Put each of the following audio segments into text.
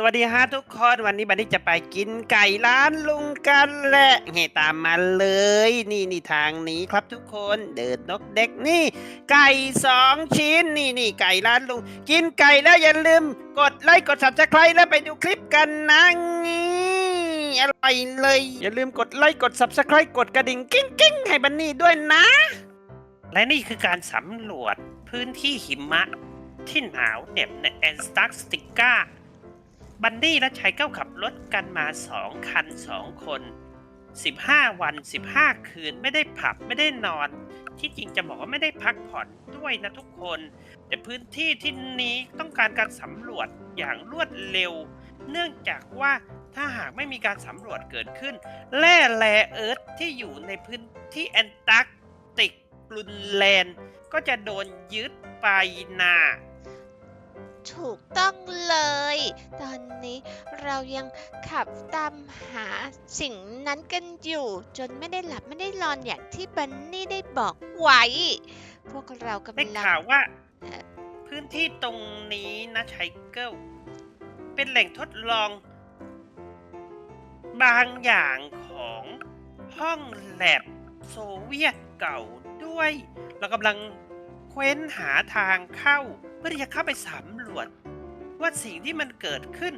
สวัสดีฮะทุกคนวันนี้บันนี้จะไปกินไก่ร้านลุงกันแหละให้ตามมาเลย นี่นี่ทางนี้ครับทุกคนเดินนกเด็กนี่ ไก่สองชิ้นนี่นี่ไก่ร้านลุง กินไก่แล้วอย่าลืม กดไลค์กด subscribe แล้วไปดูคลิปกันนะงี้อร่อยเลย อย่าลืมกดไลค์กด subscribe กดกระดิ่งกิ้งกิ้งให้บันนี่ด้วยนะ และนี่คือการสำรวจพื้นที่หิมะ ที่หนาวเหน็บในแอนสตาร์สติกา บันดี้และชายก้าขับรถกันมาสองคันสองคน 15 วัน 15 คืนไม่ได้ผับไม่ได้นอน ที่จริงจะบอกว่าไม่ได้พักผ่อนด้วยนะทุกคน แต่พื้นที่ที่นี้ต้องการการสำรวจอย่างรวดเร็ว เนื่องจากว่าถ้าหากไม่มีการสำรวจเกิดขึ้น แร่แร่เอิร์ธที่อยู่ในพื้นที่แอนตาร์กติกกรุนแลนด์ก็จะโดนยึดไปนา ถูกต้องเลย ตอนนี้เรายังขับตามหาสิ่งนั้นกันอยู่ จนไม่ได้หลับไม่ได้นอนอย่างที่บันนี่ได้บอกไว้ พวกเรากำได้ลังข่าวว่า พื้นที่ตรงนี้นะไชเกิลเป็นแหล่งทดลอง บางอย่างของห้องแลบโซเวียตเก่าด้วย เรากำลังเค้นหาทางเข้าเพื่อที่จะเข้าไปสำร วจ ว่าสิ่งที่มันเกิดขึ้น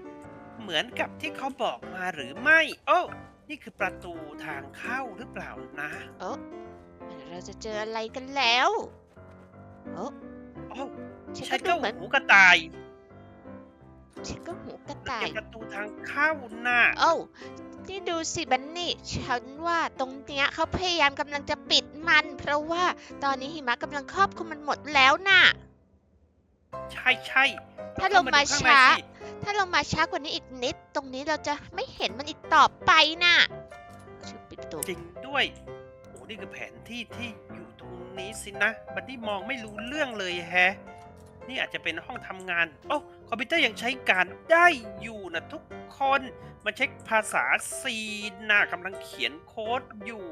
เหมือนกับที่เขาบอกมาหรือไม่ โอ้ นี่คือประตูทางเข้าหรือเปล่านะเราจะเจออะไรกันแล้ว โอ้โอ้ฉันใช่ก็ดูก็เหมือนหูกระต่ายฉันก็หูกระมันต่าเป็ยนประตูทางเข้าน่ะโอ้านี่ดูสิบันนี่ฉันว่าตรงเนี้ยเขาพยายามกำลังจะปิดมัน เพราะว่าตอนนี้หิมะกำลังครอบคลุมมันหมดแล้วน่ะ ใช่ใช่ถ้าลงมาข้ในช้าสิถ้าเรามาช้ากว่านี้อีกนิด ตรงนี้เราจะไม่เห็นมันอีกต่อไปน่ะชื่อปิดประตูจริงด้วยโอ้นี่คือแผนที่ที่อยู่ตรงนี้สินะ บันนี่มองไม่รู้เรื่องเลยแฮะ นี่อาจจะเป็นห้องทำงาน โอ้คอมพิวเตอร์ยังใช้การได้อยู่นะทุกคนมันใช้ภาษาซีนนะกำลังเขียนโค้ดอยู่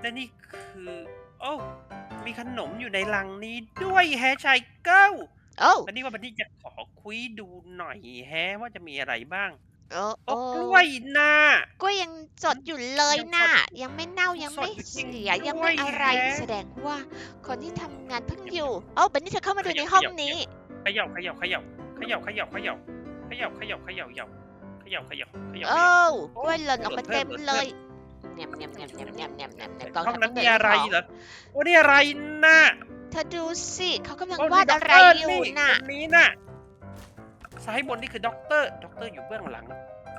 และนี่คือ โอ้ มีขนมอยู่ในลังนี้ด้วยแฮะชายเก้า โอ้วันนี้ว่าบันนี่จะขอคุยดูหน่อยแฮะว่าจะมีอะไรบ้างโอ้โอ้โอ้กล้วยนะกล้วยยังสดอยู่เลยยังสดน่ะ ยังไม่เน่ายังไม่สดอยู่จริงเสียยังไม่ด้วยอะไรแฮะแสดงว่าคนที่ทำงานเพิ่งอยู่โอ้บันนี่เธอเข้ามาดูขยับในห้องขยับนี้เขย่าเขย่าเขย่าเขย่าเขย่าเขย่าเขย่าเขย่าเขย่าเขย่าเขย่าเขย่าเขย่าโอ้โอ้กล้วยหล่นออกมาเพิ่เต็มมเพิ่มเลยแนมแนมแนมแนมแนมแนมแนมแนมกองห้องทัพนั้นต้มีงอะไรเดินของเหรอโอ้นี่อะไรน่ะ เธอดูสิเขากำลังโอ้วาดนี่อะไรด็กเตอยู่นี่น่ะ ตรงนี้น่ะซ้ายบนนี่คือด็อกเตอร์ด็อกเตอร์อยู่เบื้องหลัง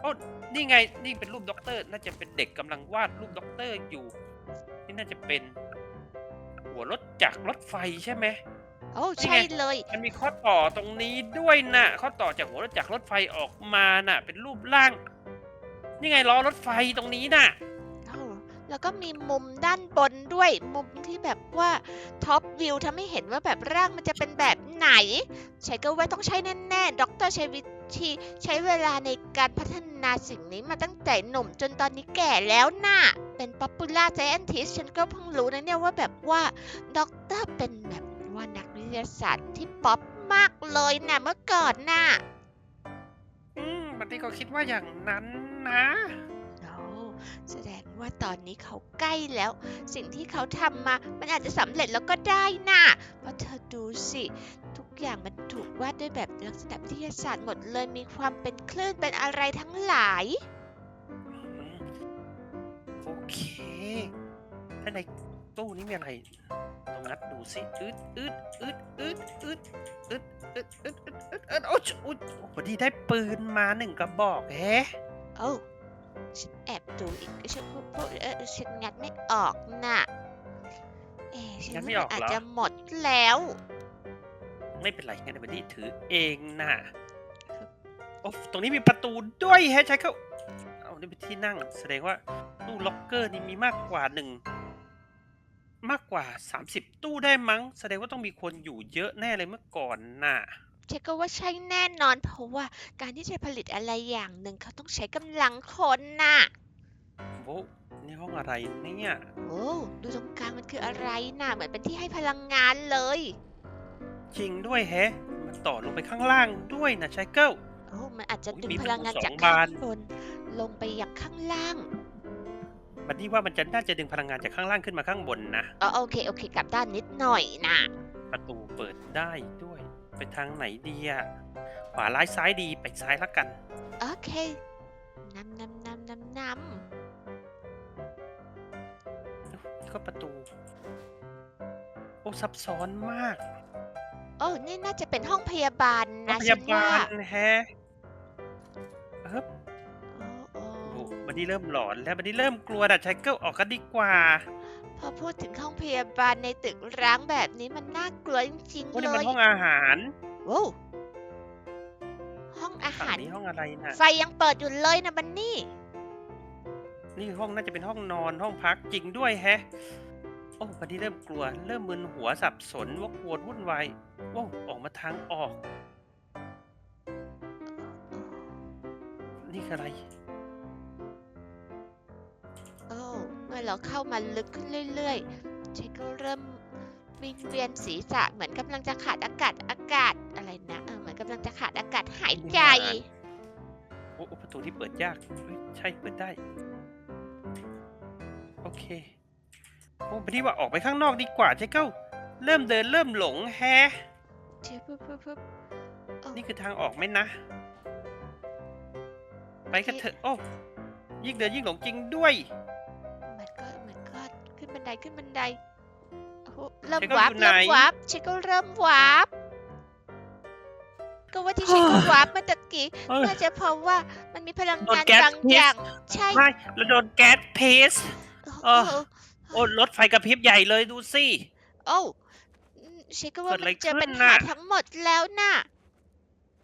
โอ้นี่ไงนี่เป็นรูปด็อกเตอร์น่าจะเป็นเด็กกำลังวาดรูปด็อกเตอร์อยู่ นี่น่าจะเป็น หัวรถจากรถไฟใช่ไหม โอ้นี่ไงใช่เลย มันมีข้อต่อตรงนี้ด้วยน่ะ ข้อต่อจากหัวรถจากรถไฟออกมาน่ะ เป็นรูปร่าง นี่ไงล้อรถไฟตรงนี้น่ะโอ้ แล้วก็มีมุมด้านบนด้วย มุมที่แบบว่าท็อปวิวทำให้เห็นว่าแบบร่างมันจะเป็นแบบไหน ใช้ก็ว่าต้องใช้แน่ๆด็อกเตอร์ใช้วิธีใช้เวลาในการพัฒนาสิ่งนี้มาตั้งแต่หนุ่มจนตอนนี้แก่แล้วน่ะ เป็นป๊อปปูล่า i จ n นติสฉันก็เพิ่งรู้นะเนี่ยว่าแบบว่าด็อกเตอร์เป็นแบบว่านักวิทยาศาสตร์ที่ป๊อปมากเลยนะเมื่อก่อนน่ะ อืม บันนี้ก็คิดว่าอย่างนั้นนะ แสดงว่าตอนนี้เขาใกล้แล้ว สิ่งที่เขาทำมา มันอาจจะสำเร็จแล้วก็ได้น่ะ เพราะเธอดูสิ ทุกอย่างมันถูกวาดด้วยแบบลักษณะวิทยาศาสตร์หมดเลย มีความเป็นคลื่นเป็นอะไรทั้งหลาย โอเคถ้าในตู้นี้มีอะไรลองงัดดูสิอึดอึดอึดอึดอึดอึดอึดอึดอึดอึดอึดโอ้ยอุ๊ยพอดีได้ปืนมาหนึ่งกระบอกแฮะ โอ้ ฉันแอบดูอีกฉันพวกพวกเออฉันงัดไม่ออกน่ะเอ๊ะฉันงัดว่าไม่อมัอกนอาจเหรอจะหมดแล้ว ไม่เป็นไรงั้นเดี๋ยวบันนี้ถือเองน่ะโอ้ตรงนี้มีประตูด้วยแฮะใช้เข้าเอานี่เป็นที่นั่ง แสดงว่าตู้ล็อกเกอร์นี่มีมากกว่าหนึ่งมากกว่า 30 ตู้ได้มั้ง แสดงว่าต้องมีคนอยู่เยอะแน่เลยเมื่อก่อนน่ะ เชคก็ว่าใช่แน่นอน เพราะว่าการที่จะผลิตอะไรอย่างหนึ่งเขาต้องใช้กำลังคนน่ะ โว้นี่ห้องอะไรเนี่ยโอ้ดูตรงกลางมันคืออะไรน่ะ เหมือนเป็นที่ให้พลังงานเลย จริงด้วยแฮะ มันต่อลงไปข้างล่างด้วยนะชายเกิล โอ้มันอาจจะอุ๊ยดึงมีพลังงานประตูจากสองข้าบางนบน ลงไปยังข้างล่างบันนี่ว่ามันจะน่าจะดึงพลังงานจากข้างล่างขึ้นมาข้างบนนะ อ๋อโอเคโอเค กลับด้านนิดหน่อยนะ ประตูเปิดได้ด้วย ไปทางไหนดีอะขวาร้ายซ้ายดีไปซ้ายละกัน โอเคนำนำนำนำนนี่ก็ประตู โอ้ซับซ้อนมากำโอ้นี่น่าจะเป็นห้องพยาบาลโรงนะพฉัยานว่าบาลแฮะเฮ้บโอ้โอ้โอ้บันนี่เริ่มหลอนแล้วบันนี่เริ่มกลัวดัดชายเกิลออกกันดีกว่า พอพูดถึงห้องพยาบาลในตึกร้างแบบนี้มันน่ากลัวจริงโอ้ๆนี่เลมันยห้องอาหารโว้วห้องอาฝั่งหาร นี้ห้องอะไรนะไฟยังเปิดอยู่เลยนะบันนี่ นี่ห้องน่าจะเป็นห้องนอนห้องพักจริงด้วยแฮะ โอ้บันนี่เริ่มกลัว เริ่มมึนหัวสับสนวกวนวุ่นวายโอ้ออกมาทางออก นี่คืออะไร อ้เมื่อเราเข้ามาลึกขึ้นเรื่อยๆฉันก็เริ่มวิงเวียนศีรษะเหมือนกำลังจะขาดอากาศอากาศอะไรนะเออเหมือนกำลังจะขาดอากาศหายใจ โอ้โอ้ประตูที่เปิดยากเฮ้ยใช่เปิดได้ โอเคโอ้บันนี่ว่าออกไปข้างนอกดีกว่าใช่เก้าเริ่มเดินเริ่มหลงแฮะเชี่ยปึ๊บปึ๊บปึ๊บโอ้นี่คือทางออกไหมนะ ไปกันเถอะโอ้ยิ่งเดินยิ่งหลงจริงด้วย บันไดขึ้นบันไดโอ้โหเริ่มเช็ควาว่าร์ปอยู่ไหน เริ่มวาร์ปฉันก็เริ่มวาร์ปก็ว่าที่ฉันก็วาร์ปเมื่อตะกี้เอ้ย น่าจะเพราะว่ามันมีพลังโดนงานแก๊สบางพิษ อย่าง ใช่ไม่แล้วโดนแก๊สเพสเออโอ้โอ้รถไฟกระพริบใหญ่เลยดูสิ โอ้อืมฉันก็ว่าเกิดอะไรมันเจอขึ้นปัญหาน่ะ ทั้งหมดแล้วน่ะ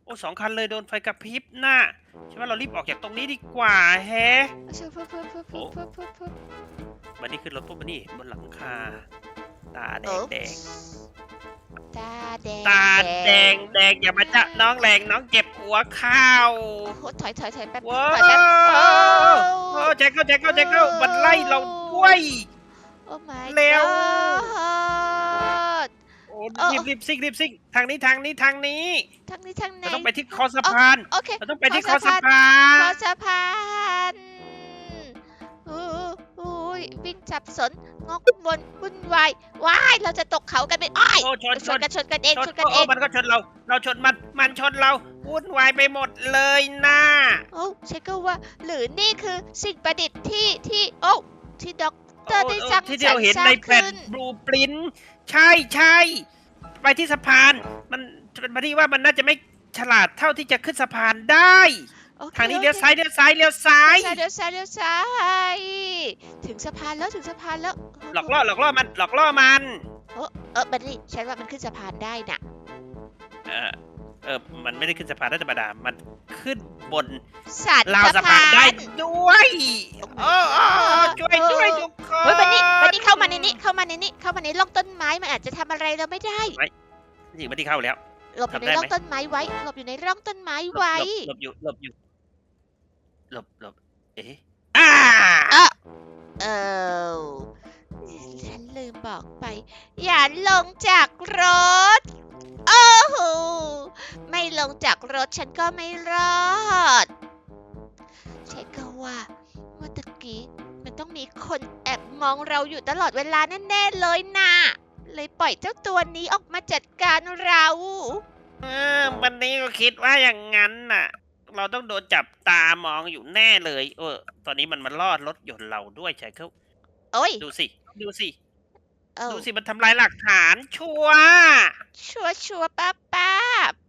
โอ้สองคันเลยโดนไฟกระพริบน่ะใช่ไหมเรารีบออกจากตรงนี้ดีกว่าแฮะ เชื่อเพิ่มเพิ่มเพิ่มเพิ่มเพิ่มเพิ่มเพิ่ม วันนี้ขึ้นรถปุ๊บวันนี้บนหลังคา ตาแดโอ้งแดงตาแดงตาแดงแดงอย่ามาจะน้องแรงน้องเจ็บหัวเข่าโอ้โหถอยถอยถอยแป๊บว้าถอยแป๊บโอ้โอ้แจ็คเกิลแจ็คเกิลแจ็คเกิลมันไล่เราด้วยโอ้ my เร็ว god โอ้เออรีบรีบซิ่งรีบซิ่งทางนี้ทางนี้ทางนี้ทั้งนี้ทั้งเรานั้นต้องไปที่คอสะพานโอเคเราต้องไปที่คคออสะสะพาคอนสะพาน ยวิ่งจับสนงกวนวุ่นวายว้ายเราจะตกเขากันไปอ้ายโอ้ชนชชนนกันชนกันเองชชนนกันเอโอ้งมันก็ชนเรา เราชนมัน มันชนเราวุ่นวายไปหมดเลยนะโอ้ฉันก็ว่า หรือนี่คือสิ่งประดิษฐ์ที่ที่โอ้ที่ด็อกเตอร์ได้สร้างที่เราเห็นสร้างในแผ่นขึ้น บลูปรินใช่ใช่ไปที่สะพาน มันเป็นมาที่ว่ามันน่าจะไม่ฉลาดเท่าที่จะขึ้นสะพานได้ โอคทางนี้โอคเลี้ยวซ้ายเลี้ยวซ้าย เลี้ยวซ้ายเลี้ยวซ้ายเลี้ยวซ้ายถึงสะพานแล้วถึงสะพานแล้วหลอกล่อหลอกล่อมันหลอกล่อมัน เออบันนี่ฉันว่ามันขึ้นสะพานได้น่ะ เออเออมันไม่ได้ขึ้นสะพานได้ธรรมดา มันขึ้นบนสัตว์ราวสะพานได้ด้วยโอ้โอ้โอ้ช่วยด้วยทุกคนเฮ้ยบันนี่บันนี่เข้ามาในนี้เข้ามาในนี้เข้ามาในร่องต้นไม้มันอาจจะทำอะไรเราไม่ได้จริงบันที่เข้าแล้ว หลบอยู่ในทำได้ไหมร่องต้นไม้ไว้ หลบอยู่ในร่องต้นไม้ไว้ หลบหลบอยู่หลบอยู่ หลบหลบเอ๊ะอ่าเออฉันลืมบอกไป อย่าลงจากรถ โอ้โห ไม่ลงจากรถฉันก็ไม่รอดใช่ก็ว่าเมื่อตะกี้มันต้องมีคนแอบมองเราอยู่ตลอดเวลาแน่ๆเลยนะเลยปล่อยเจ้าตัวนี้ออกมาจัดการเรา เออวันนี้ก็คิดว่าอย่างนั้นน่ะ เราต้องโดนจับตามองอยู่แน่เลย เออ ตอนนี้มันมาลอดรถยนต์เราด้วยใช่เขาโอ้ยดูสิ ดูสิ เออดูสิมันทำลายหลักฐานชัวร์ชัวร์ชัวร์ป้าป้า